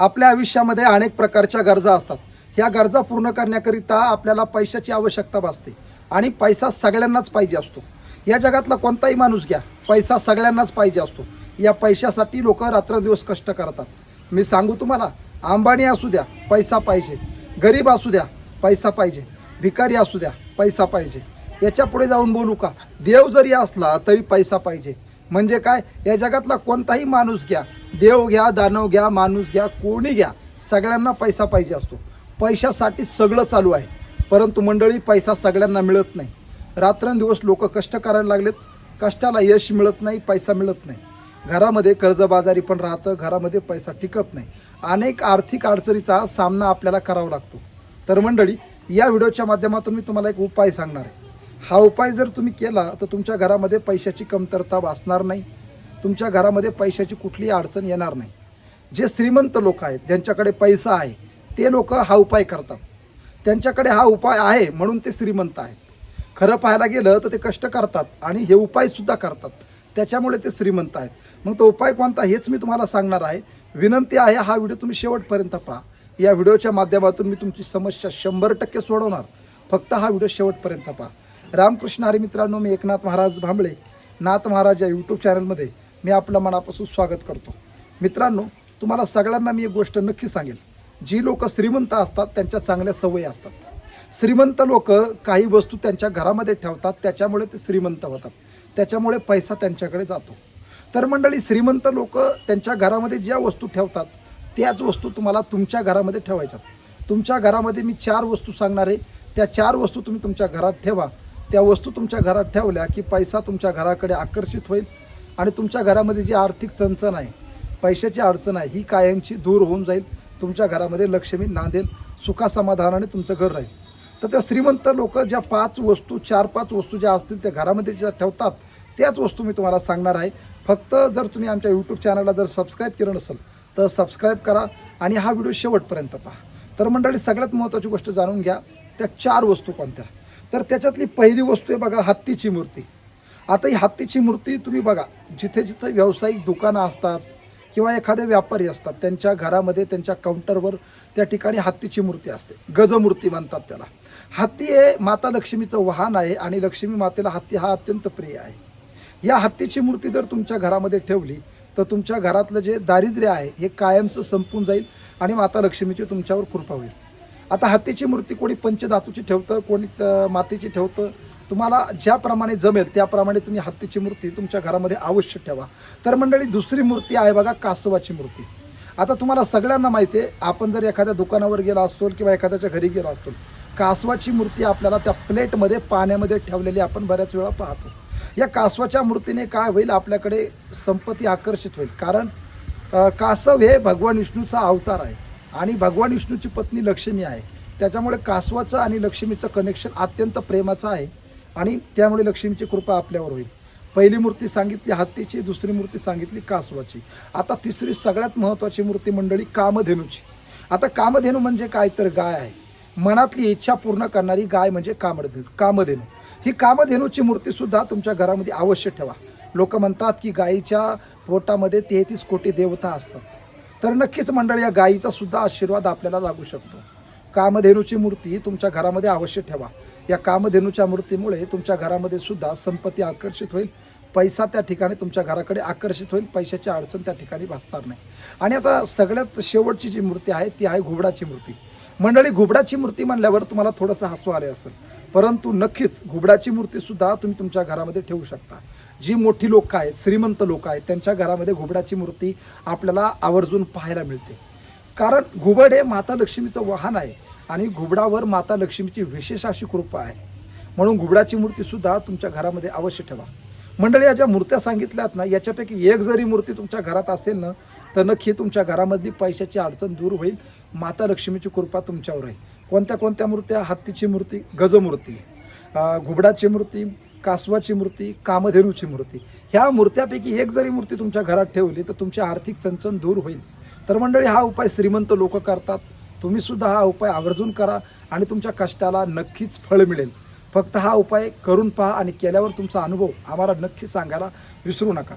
आपल्या आयुष्यामध्ये अनेक प्रकारच्या गरजा असतात. ह्या गरजा पूर्ण करण्याकरिता आपल्याला पैशाची आवश्यकता भासते आणि पैसा सगळ्यांनाच पाहिजे असतो. या जगातला कोणताही माणूस घ्या पैसा सगळ्यांनाच पाहिजे असतो. या पैशासाठी लोक रात्रंदिवस कष्ट करतात. मी सांगू तुम्हाला अंबानी असू द्या पैसा पाहिजे. गरीब असू द्या पैसा पाहिजे. भिकारी असू द्या पैसा पाहिजे. याच्यापुढे जाऊन बोलू का? देव जरी असला तरी पैसा पाहिजे. म्हणजे काय? या जगातला कोणताही माणूस घ्या देव घ्या दानव घ्या माणूस घ्या कोणी घ्या सगळ्यांना पैसा पाहिजे असतो. पैशासाठी सगळं चालू आहे. परंतु मंडळी पैसा सगळ्यांना मिळत नाही. रात्रंदिवस लोक कष्ट करायला लागलेत. कष्टाला यश मिळत नाही पैसा मिळत नाही. घरामध्ये कर्जबाजारी पण राहतं घरामध्ये पैसा टिकत नाही. अनेक आर्थिक अडचणीचा सामना आपल्याला करावा लागतो. तर मंडळी या व्हिडिओच्या माध्यमातून मी तुम्हाला एक उपाय सांगणार आहे. हा उपाय जर तुम्ही केला तर तुमच्या घरामध्ये पैशाची कमतरता भासणार नाही. तुमच्या घरामध्ये पैशाची कुठलीही अडचण येणार नाही. जे श्रीमंत लोक आहेत ज्यांच्याकडे पैसा आहे ते लोक हा उपाय करतात. त्यांच्याकडे हा उपाय आहे म्हणून ते श्रीमंत आहेत. खरं पाहायला गेलं तर ते कष्ट करतात आणि हे उपायसुद्धा करतात. त्याच्यामुळे ते श्रीमंत आहेत. मग तो उपाय कोणता हेच मी तुम्हाला सांगणार आहे. विनंती आहे हा व्हिडिओ तुम्ही शेवटपर्यंत पहा. या व्हिडिओच्या माध्यमातून मी तुमची समस्या शंभर टक्के सोडवणार. फक्त हा व्हिडिओ शेवटपर्यंत पहा. रामकृष्ण हरी मित्रांनो मी एकनाथ महाराज भांबळे नाथ महाराज या यूट्यूब चॅनलमध्ये मी आपलं मनापासून स्वागत करतो. मित्रांनो तुम्हाला सगळ्यांना मी एक गोष्ट नक्की सांगेल. जी लोक श्रीमंत असतात त्यांच्या चांगल्या सवयी असतात. श्रीमंत लोक काही वस्तू त्यांच्या घरामध्ये ठेवतात त्याच्यामुळे ते श्रीमंत होतात. त्याच्यामुळे पैसा त्यांच्याकडे जातो. तर मंडळी श्रीमंत लोक त्यांच्या घरामध्ये ज्या वस्तू ठेवतात त्याच वस्तू तुम्हाला तुमच्या घरामध्ये ठेवायच्यात. तुमच्या घरामध्ये मी चार वस्तू सांगणार आहे. त्या चार वस्तू तुम्ही तुमच्या घरात ठेवा. त्या वस्तू तुमच्या घरात ठेवल्या की पैसा तुमच्या घराकडे आकर्षित होईल. आणि तुमच्या घरामध्ये जी आर्थिक चणचण आहे पैशाची अडचण आहे ही कायमची दूर होऊन जाईल. तुमच्या घरामध्ये लक्ष्मी नांदेल. सुखासमाधानाने तुमचं घर राहील. तर त्या श्रीमंत लोक ज्या पाच वस्तू चार पाच वस्तू ज्या असतील त्या घरामध्ये ज्या ठेवतात त्याच वस्तू मी तुम्हाला सांगणार आहे. फक्त जर तुम्ही आमच्या यूट्यूब चॅनलला जर सबस्क्राईब केलं नसेल तर सबस्क्राईब करा आणि हा व्हिडिओ शेवटपर्यंत पहा. तर मंडळी सगळ्यात महत्त्वाची गोष्ट जाणून घ्या त्या चार वस्तू कोणत्या? तर त्याच्यातली पहिली वस्तू आहे बघा हत्तीची मूर्ती. आता ही हत्तीची मूर्ती तुम्ही बघा जिथे जिथे व्यावसायिक दुकानं असतात किंवा एखादे व्यापारी असतात त्यांच्या घरामध्ये त्यांच्या काउंटरवर त्या ठिकाणी हत्तीची मूर्ती असते. गजमूर्ती म्हणतात त्याला. हत्ती हे माता लक्ष्मीचं वाहन आहे आणि लक्ष्मी मातेला हत्ती हा अत्यंत प्रिय आहे. या हत्तीची मूर्ती जर तुमच्या घरामध्ये ठेवली तर तुमच्या घरातलं जे दारिद्र्य आहे हे कायमचं संपून जाईल आणि माता लक्ष्मीची तुमच्यावर कृपा होईल. आता हत्तीची मूर्ती कोणी पंचधातूची ठेवतं कोणी मातीची ठेवतं तुम्हाला ज्याप्रमाणे जमेल त्याप्रमाणे तुम्ही हत्तीची मूर्ती तुमच्या घरामध्ये अवश्य ठेवा. तर मंडळी दुसरी मूर्ती आहे बघा कासवाची मूर्ती. आता तुम्हाला सगळ्यांना माहिती आहे आपण जर एखाद्या दुकानावर गेला असतो किंवा एखाद्याच्या घरी गेलो असतो कासवाची मूर्ती आपल्याला त्या प्लेटमध्ये पाण्यामध्ये ठेवलेली आपण बऱ्याच वेळा पाहतो. या कासवाच्या मूर्तीने काय होईल आपल्याकडे संपत्ती आकर्षित होईल. कारण कासव हे भगवान विष्णूचा अवतार आहे आणि भगवान विष्णूची पत्नी लक्ष्मी आहे. त्याच्यामुळे कासवाचं आणि लक्ष्मीचं कनेक्शन अत्यंत प्रेमाचं आहे. आणि त्यामुळे लक्ष्मीची कृपा आपल्यावर होईल. पहिली मूर्ती सांगितली हत्तीची. दुसरी मूर्ती सांगितली कासवाची. आता तिसरी सगळ्यात महत्त्वाची मूर्ती मंडळी कामधेनूची. आता कामधेनू म्हणजे काय तर गाय आहे. मनातली इच्छा पूर्ण करणारी गाय म्हणजे कामधेनू कामधेनू. ही कामधेनूची मूर्तीसुद्धा तुमच्या घरामध्ये अवश्य ठेवा. लोक म्हणतात की गायीच्या पोटामध्ये तेहतीस कोटी देवता असतात. तर नक्कीच मंडळी या गायीचा सुद्धा आशीर्वाद आपल्याला लागू शकतो. कामधेनूची मूर्ती तुमच्या घरामध्ये अवश्य ठेवा. या कामधेनूच्या मूर्तीमुळे तुमच्या घरामध्ये सुद्धा संपत्ती आकर्षित होईल. पैसा त्या ठिकाणी तुमच्या घराकडे आकर्षित होईल. पैशाची अडचण त्या ठिकाणी भासणार नाही. आणि आता सगळ्यात शेवटची जी मूर्ती आहे ती आहे घुबडाची मूर्ती. मंडळी घुबडाची मूर्ती म्हणल्यावर तुम्हाला थोडंसं हसू आले असेल. परंतु नक्कीच घुबडाची मूर्तीसुद्धा तुम्ही तुमच्या घरामध्ये ठेवू शकता. जी मोठी लोकं आहेत श्रीमंत लोक आहेत त्यांच्या घरामध्ये घुबडाची मूर्ती आपल्याला आवर्जून पाहायला मिळते. कारण घुबड हे माता लक्ष्मीचं वाहन आहे आणि घुबडावर माता लक्ष्मीची विशेष अशी कृपा आहे. म्हणून घुबडाची मूर्ती सुद्धा तुमच्या घरामध्ये अवश्य ठेवा. मंडळी या ज्या मूर्त्या सांगितल्यात ना याच्यापैकी एक जरी मूर्ती तुमच्या घरात असेल ना तर नक्की तुमच्या घरामधली पैशाची अडचण दूर होईल. माता लक्ष्मीची कृपा तुमच्यावर आहे. कोणत्या कोणत्या मूर्त्या? हत्तीची मूर्ती गजमूर्ती घुबडाची मूर्ती कासवाची मूर्ती कामधेनूची मूर्ती. ह्या मूर्त्यापैकी एक जरी मूर्ती तुमच्या घरात ठेवली तर तुमची आर्थिक चणचण दूर होईल. तर मंडळी हा उपाय श्रीमंत लोक करतात. तुम्ही सुद्धा हा उपाय आवर्जून करा आणि तुमच्या कष्टाला नक्कीच फळ मिळेल. फक्त हा उपाय करून पहा आणि केल्यावर तुमचा अनुभव आम्हाला नक्की सांगायला विसरू नका.